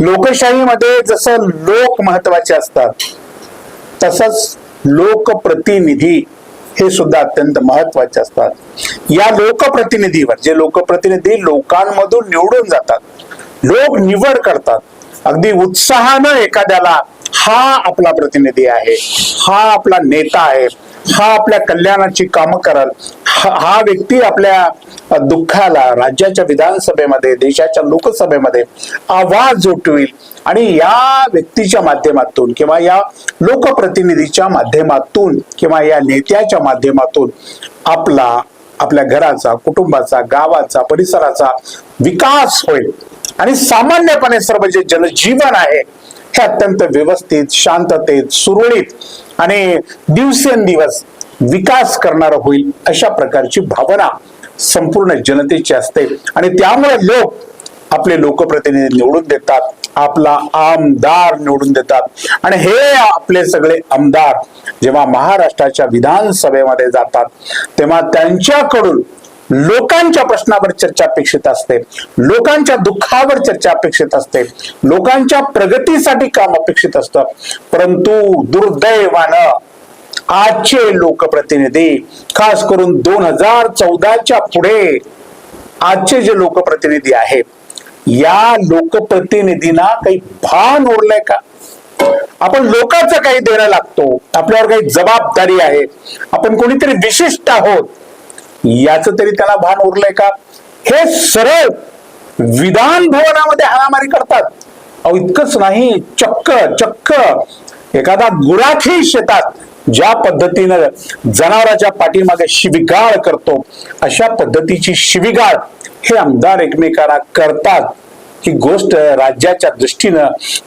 लोकशाहीमध्ये जसं लोक महत्त्वाचे असतात तसंच लोकप्रतिनिधी हे सुद्धा अत्यंत महत्त्वाचे असतात. या लोकप्रतिनिधीवर जे लोकप्रतिनिधी लोकांमधून निवडून जातात लोक निवड करतात अगदी उत्साहानं एखाद्याला हा आपला प्रतिनिधी आहे हा आपला नेता आहे हा आपल्या कल्याणाची कामं करल हा व्यक्ती आपल्या दुःखाला राज्याच्या विधानसभेमध्ये देशाच्या लोकसभेमध्ये आवाज उठवेल. आणि या व्यक्तीच्या माध्यमातून किंवा या लोकप्रतिनिधीच्या माध्यमातून किंवा या नेत्याच्या माध्यमातून आपला आपल्या घराचा कुटुंबाचा गावाचा परिसराचा विकास होईल. आणि सामान्यपणे सर्व जे जनजीवन आहे हे अत्यंत व्यवस्थित शांततेत सुरळीत आणि दिवसेंदिवस विकास करणार होईल अशा प्रकारची भावना संपूर्ण जनतेची असते. आणि त्यामुळे लोक आपले लोकप्रतिनिधी निवडून देतात आपला आमदार निवडून देतात. आणि हे आपले सगळे आमदार जेव्हा महाराष्ट्राच्या विधानसभेमध्ये जातात तेव्हा त्यांच्याकडून लोकांच्या प्रश्नावर चर्चा अपेक्षित असते. लोकांच्या दुःखावर चर्चा अपेक्षित असते. लोकांच्या प्रगतीसाठी काम अपेक्षित असतं. परंतु दुर्दैवानं आजचे लोकप्रतिनिधी खास करून दोन हजार चौदाच्या पुढे आजचे जे लोकप्रतिनिधी आहेत या लोकप्रतिनिधींना काही भान उरलंय का? आपण लोकांचं काही देणं लागतो आपल्यावर काही जबाबदारी आहे आपण कोणीतरी विशिष्ट आहोत याच तरी त्याला भान उरलंय का? हे सरळ विधान भवनामध्ये हाणामारी करतात. अहो इतकंच नाही चक्क चक्क एखादा गुराखी शेतात ज्या पद्धतीनं जनावराच्या पाठीमागे शिविगाळ करतो अशा पद्धतीची शिविगाळ हे आमदार एकमेकांना करतात. ही गोष्ट राज्याच्या दृष्टीनं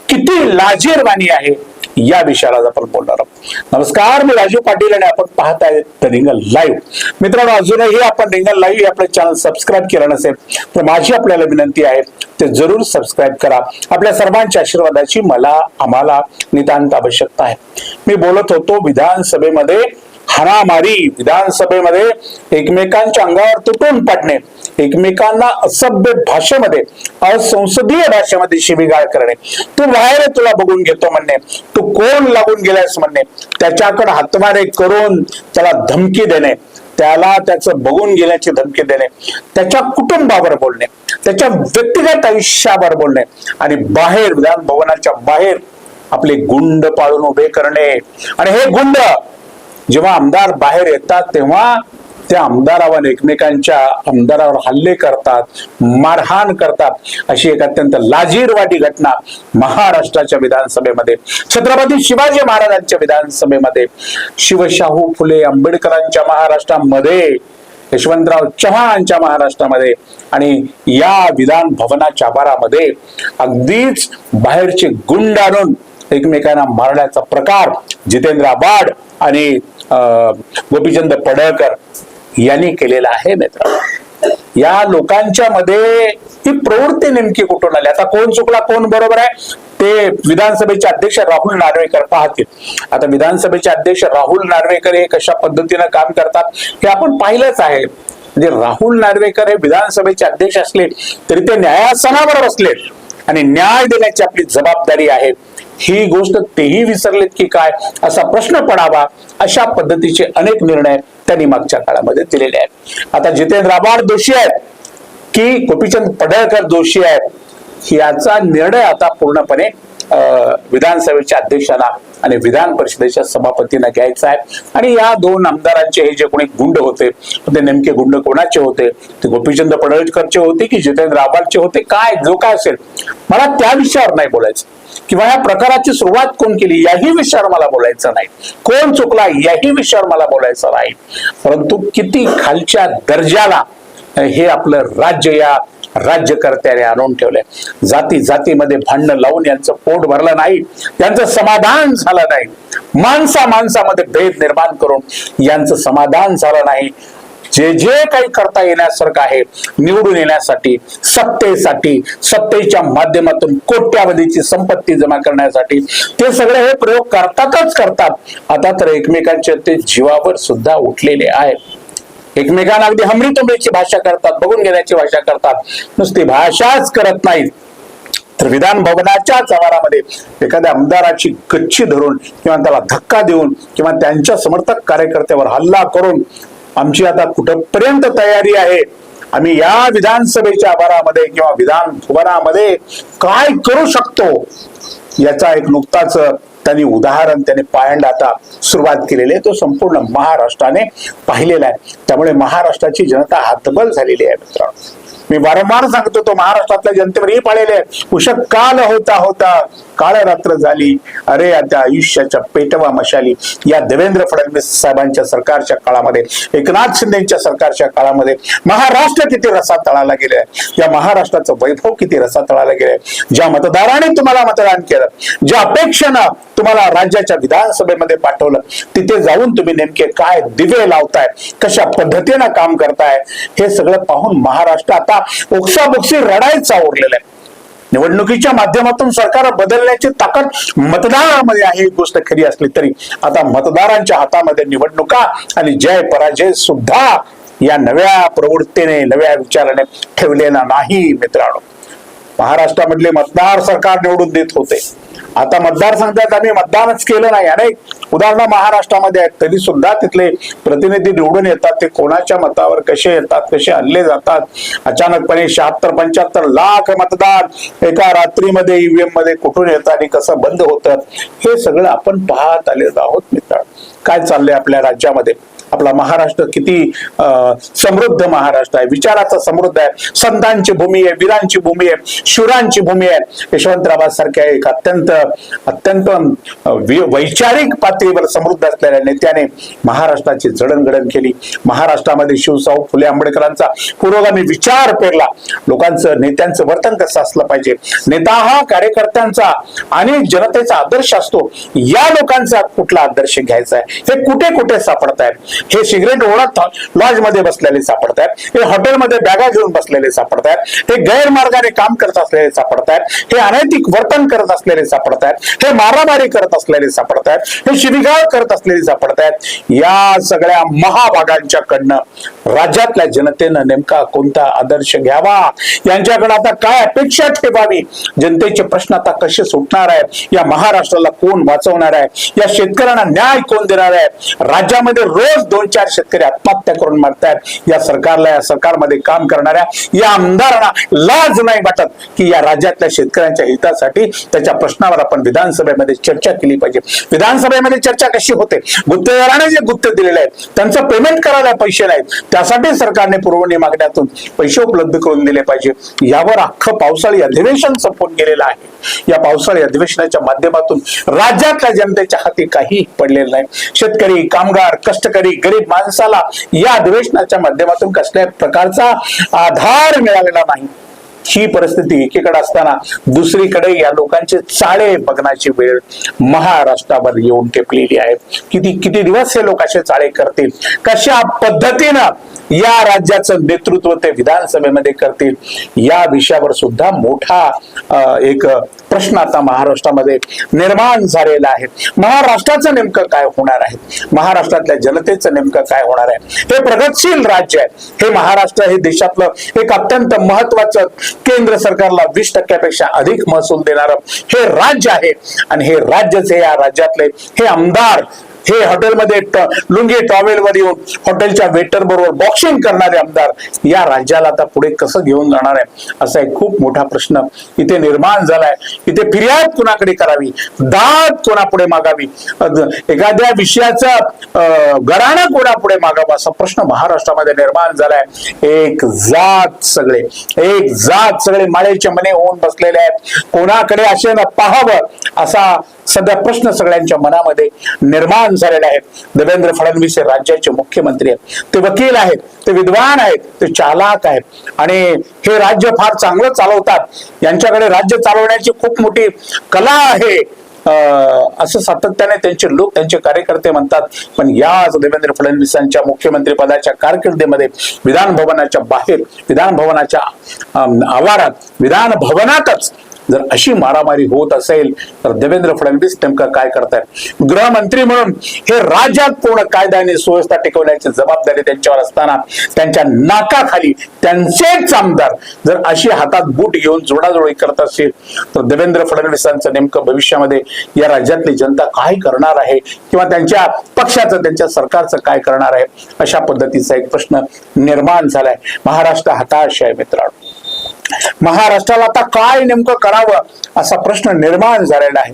किती लाजीरवाणी आहे. या विषयाला आज आपण बोलणार आहोत. नमस्कार मी राजू पाटील आणि आपण पाहत आहेत रिंगल लाईव्ह मित्रांनो अजूनही आपण रिंगल लाईव्ह आपलं चॅनल सबस्क्राईब केलं नसेल तर माझी आपल्याला विनंती आहे ते जरूर सबस्क्राईब करा. आपल्या सर्वांच्या आशीर्वादाची मला आम्हाला नितांत आवश्यकता आहे. मी बोलत होतो विधानसभेमध्ये हाणामारी विधानसभेमध्ये एकमेकांच्या अंगावर तुटून पडणे एकमेकांना असभ्य भाषेमध्ये असंसदीय भाषेमध्ये शिबिगाळ करणे. तू बाहेर तुला बघून घेतो म्हणणे. तू कोण लागून गेलायस म्हणणे. त्याच्याकडे हातमारे करून त्याला धमकी देणे. त्याला त्याचं बघून गेल्याची धमकी देणे. त्याच्या कुटुंबावर बोलणे. त्याच्या व्यक्तिगत आयुष्यावर बोलणे. आणि बाहेर विधान भवनाच्या बाहेर आपले गुंड पाळून उभे करणे. आणि हे गुंड जेव्हा आमदार बाहेर येतात तेव्हा त्या आमदारावर एकमेकांच्या आमदारावर हल्ले करतात मारहाण करतात. अशी एक अत्यंत लाजीरवाटी घटना महाराष्ट्राच्या विधानसभेमध्ये छत्रपती शिवाजी महाराजांच्या विधानसभेमध्ये शिवशाहू फुले आंबेडकरांच्या महाराष्ट्रामध्ये यशवंतराव चव्हाणांच्या महाराष्ट्रामध्ये आणि या विधान भवनाच्या आभारामध्ये अगदीच बाहेरचे गुंड आणून एकमेकांना मारण्याचा प्रकार जितेंद्र आबाड आणि गोपीचंद पडळकर यांनी केलेला आहे मित्र या लोकांच्या मध्ये ती प्रवृत्ती नेमकी कुठून आली? आता कोण चुकला कोण बरोबर आहे? ते विधानसभेचे अध्यक्ष राहुल नार्वेकर पाहतील. आता विधानसभेचे अध्यक्ष राहुल नार्वेकर हे कशा पद्धतीनं काम करतात हे आपण पाहिलंच आहे. म्हणजे राहुल नार्वेकर हे विधानसभेचे अध्यक्ष असले तरी ते न्यायासनावर बसले आणि न्याय देण्याची आपली जबाबदारी आहे. ही गोष्ट तेही विसरलेत की काय? असा प्रश्न पडावा अशा पद्धतीचे अनेक निर्णय त्यांनी मागच्या काळामध्ये दिलेले आहेत. आता जितेंद्र आबाड दोषी आहेत की गोपीचंद पडळकर दोषी आहेत याचा निर्णय आता पूर्णपणे अं, विधानसभेच्या अध्यक्षांना आणि विधान परिषदेच्या सभापतींना घ्यायचा आहे. आणि या दोन आमदारांचे हे जे कोणी गुंड होते ते नेमके गुंड कोणाचे होते? ते गोपीचंद पडळकरचे होते की जितेंद्र आबाडचे होते? काय जो काय असेल? मला त्या विषयावर नाही बोलायचं. किंवा या प्रकाराची सुरुवात कोण केली याही विषयावर मला बोलायचं नाही. कोण चुकला याही विषयावर मला बोलायचं नाही. परंतु किती खालच्या दर्जाला हे आपलं राज्य या राज्यकर्त्याने आणून ठेवलंय जाती जातीमध्ये भांडणं लावून यांचं पोट भरलं नाही. यांचं समाधान झालं नाही. माणसा माणसामध्ये भेद निर्माण करून यांचं समाधान झालं नाही. जे जे काही करता येण्यासारखं आहे निवडून येण्यासाठी सत्तेसाठी सत्तेच्या माध्यमातून कोट्यावधीची संपत्ती जमा करण्यासाठी ते सगळे हे प्रयोग करतातच करतात. आता तर एकमेकांचे ते जीवावर सुद्धा उठलेले आहेत. एकमेकांना अगदी हमरी तुमरीची भाषा करतात बघून घेण्याची भाषा करतात. नुसती भाषाच करत नाहीत. तर विधान भवनाच्याच आवारामध्ये एखाद्या आमदाराची गच्ची धरून किंवा त्याला धक्का देऊन किंवा त्यांच्या समर्थक कार्यकर्त्यावर हल्ला करून आमची आता कुठपर्यंत तयारी आहे? आम्ही या विधानसभेच्या आभारामध्ये किंवा विधान भवनामध्ये काय करू शकतो? याचा एक नुकताच त्यांनी उदाहरण त्याने पायंड आता सुरुवात केलेली आहे. तो संपूर्ण महाराष्ट्राने पाहिलेला आहे. त्यामुळे महाराष्ट्राची जनता हतबल झालेली आहे मित्रांनो. मी वारंवार सांगतो तो महाराष्ट्रातल्या जनतेवर हे पाळलेले आहे उषक काल होता होता काळ रात्र झाली. अरे आता आयुष्याच्या पेटवा मशाली. या देवेंद्र फडणवीस साहेबांच्या सरकारच्या काळामध्ये एकनाथ शिंदेच्या सरकारच्या काळामध्ये महाराष्ट्र किती रसा तळाला गेले या महाराष्ट्राचं वैभव किती रसा तळाला गेले ज्या मतदाराने तुम्हाला मतदान केलं ज्या अपेक्षेनं तुम्हाला राज्याच्या विधानसभेमध्ये पाठवलं तिथे जाऊन तुम्ही नेमके काय दिवे लावताय कशा पद्धतीनं काम करताय हे सगळं पाहून महाराष्ट्र आता ओक्साबोक्सी रडायचा उरलेला आहे. निवडणुकीच्या माध्यमातून सरकार बदलण्याची ताकद मतदारामध्ये आहे ही गोष्ट खरी असली तरी. आता मतदारांच्या हातामध्ये निवडणुका आणि जय पराजय सुद्धा या नव्या प्रवृत्तीने नव्या विचाराने ठेवलेला नाही मित्रांनो. महाराष्ट्रामधले मतदार सरकार निवडून देत होते. आता मतदार सांगतात आम्ही मतदानच केलं नाही. अनेक उदाहरणं महाराष्ट्रामध्ये आहेत. तरी सुद्धा तिथले प्रतिनिधी निवडून येतात. ते कोणाच्या मतावर कसे येतात कसे हल्ले जातात? अचानकपणे शहात्तर पंच्याहत्तर लाख मतदार एका रात्रीमध्ये ईव्हीएममध्ये कुठून येतात आणि कसं बंद होतं हे सगळं आपण पाहत आलेलो आहोत मित्र काय चाललंय आपल्या राज्यामध्ये? आपला महाराष्ट्र किती समृद्ध महाराष्ट्र आहे. विचाराचा समृद्ध आहे. संतांची भूमी आहे वीरांची भूमी आहे शूरांची भूमी आहे. यशवंतराव सारख्या एक अत्यंत अत्यंत वैचारिक पातळीवर समृद्ध असलेल्या नेत्याने महाराष्ट्राची जडणघडण केली. महाराष्ट्रामध्ये शिवसाहू फुले आंबेडकरांचा पुरोगामी विचार पेरला. लोकांचं नेत्यांचं वर्तन कसं असलं पाहिजे? नेता हा कार्यकर्त्यांचा आणि जनतेचा आदर्श असतो. या लोकांचा कुठला आदर्श घ्यायचा आहे? हे कुठे कुठे सापडत आहे हे सिगरेट ओढत लॉजमध्ये बसलेले सापडतात हे हॉटेलमध्ये बॅगा घेऊन बसलेले सापडतात हे गैरमार्गाने काम करत असलेले सापडतात हे अनैतिक वर्तन करत असलेले सापडतात हे मारामारी करत असलेले सापडतात हे शिबिगाळ करत असलेले सापडतात या सगळ्या महाभागांच्या कडनं राज्यातल्या जनतेनं नेमका कोणता आदर्श घ्यावा? यांच्याकडे आता काय अपेक्षा ठेवावी? जनतेचे प्रश्न आता कसे सुटणार आहेत? या महाराष्ट्राला कोण वाचवणार आहे? या शेतकऱ्यांना न्याय कोण देणार आहे? राज्यामध्ये रोज दोन चार शेतकरी आत्महत्या करून मरतायत. या सरकारला या सरकारमध्ये काम करणाऱ्या या आमदारांना लाज नाही वाटत की या राज्यातल्या शेतकऱ्यांच्या हितासाठी त्याच्या प्रश्नावर आपण विधानसभेमध्ये चर्चा केली पाहिजे. विधानसभेमध्ये चर्चा कशी होते? गुत्तेदाराने जे गुत्ते दिलेले आहेत त्यांचं पेमेंट करायला पैसे नाहीत. त्यासाठी सरकारने पुरवणी मागण्यातून पैसे उपलब्ध करून दिले पाहिजे. यावर अख्खं पावसाळी अधिवेशन संपून गेलेलं आहे. या पावसाळी अधिवेशनाच्या माध्यमातून राज्यातल्या जनतेच्या हाती काही पडलेलं नाही. शेतकरी कामगार कष्टकरी गरीब माणसाला या अधिवेशनाच्या माध्यमातून कसल्याही प्रकारचा आधार मिळालेला नाही. ही परिस्थिती एकीकडे असताना दुसरीकडे या लोकांचे चाळे बघण्याची वेळ महाराष्ट्रावर येऊन टेपलेली आहे किती किती दिवस हे लोक असे चाळे करतील? कशा पद्धतीनं या राज्याचं नेतृत्व ते विधानसभेमध्ये करतील? या विषयावर सुद्धा मोठा एक प्रश्न आता महाराष्ट्रामध्ये निर्माण झालेला आहे. महाराष्ट्राचं नेमकं काय होणार आहे? महाराष्ट्रातल्या जनतेचं नेमकं काय होणार आहे? हे प्रगतशील राज्य आहे. हे महाराष्ट्र हे देशातलं एक अत्यंत महत्वाचं केंद्र सरकारला वीस टक्क्यापेक्षा अधिक महसूल देणारं हे राज्य आहे. आणि हे राज्यच हे या राज्यातले हे आमदार हे हॉटेलमध्ये लुंगी टॉवेलवर येऊन हॉटेलच्या वेटर बरोबर बॉक्सिंग करणारे आमदार या राज्याला आता पुढे कसं घेऊन जाणार आहे? असा एक खूप मोठा प्रश्न इथे निर्माण झालाय. इथे फिर्याद कुणाकडे करावी? दाद कोणापुढे मागावी? एखाद्या विषयाचा अं, कोणापुढे मागावा असा प्रश्न महाराष्ट्रामध्ये निर्माण झालाय. एक जात सगळे एक जात सगळे माळेचे मने होऊन बसलेले आहेत. कोणाकडे असे ना पाहावं असा सध्या प्रश्न सगळ्यांच्या मनामध्ये निर्माण झालेला आहेत. देवेंद्र फडणवीस हे राज्याचे मुख्यमंत्री आहेत. ते वकील आहेत ते विद्वान आहेत ते चालाक आहेत. आणि हे राज्य फार चांगलं चालवतात. यांच्याकडे राज्य चालवण्याची खूप मोठी कला आहे. असं सातत्याने त्यांचे लोक त्यांचे कार्यकर्ते म्हणतात. पण याच देवेंद्र फडणवीसांच्या मुख्यमंत्री पदाच्या कारकिर्दीमध्ये विधान भवनाच्या बाहेर विधान भवनाच्या आवारात विधान भवनातच जर अशी मारामारी होत असेल तर देवेंद्र फडणवीस नेमकं काय करतायत? गृहमंत्री म्हणून हे राज्यात पूर्ण कायदा आणि सुव्यवस्था टिकवण्याची जबाबदारी त्यांच्यावर असताना त्यांच्या नाकाखाली त्यांचेच आमदार जर अशी हातात बूट घेऊन जोडाजोडी करत असेल तर देवेंद्र फडणवीसांचं नेमकं भविष्यामध्ये या राज्यातली जनता काय करणार आहे? किंवा त्यांच्या पक्षाचं त्यांच्या सरकारचं काय करणार आहे? अशा पद्धतीचा एक प्रश्न निर्माण झालाय. महाराष्ट्र हताश आहे मित्रांनो. महाराष्ट्राला आता काय नेमकं करावं असा प्रश्न निर्माण झालेला आहे.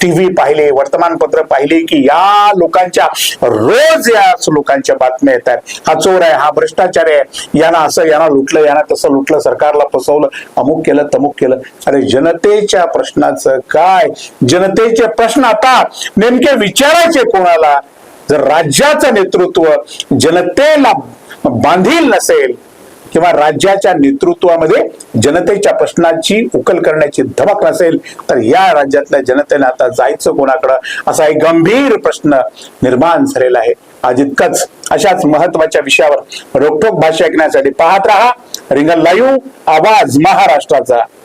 टीव्ही पाहिले वर्तमानपत्र पाहिले की या लोकांच्या रोज या लोकांच्या बातम्या येत आहेत. हा चोर आहे हा भ्रष्टाचार आहे. यांना असं यांना लुटलं यांना तसं लुटलं सरकारला फसवलं अमुक केलं तमुक केलं. अरे जनतेच्या प्रश्नाचं काय? जनतेचे प्रश्न आता नेमके विचारायचे कोणाला? जर राज्याचं नेतृत्व जनतेला बांधील नसेल किंवा राज्याच्या नेतृत्वामध्ये जनतेच्या प्रश्नाची उकल करण्याची धमक नसेल तर या राज्यातल्या जनतेने आता जायचं कोणाकडं? असा एक गंभीर प्रश्न निर्माण झालेला आहे. आज इतकंच. अशाच महत्त्वाच्या विषयावर रोखोक भाषा ऐकण्यासाठी पाहत राहा. रिंगल लाईव्ह आवाज महाराष्ट्राचा.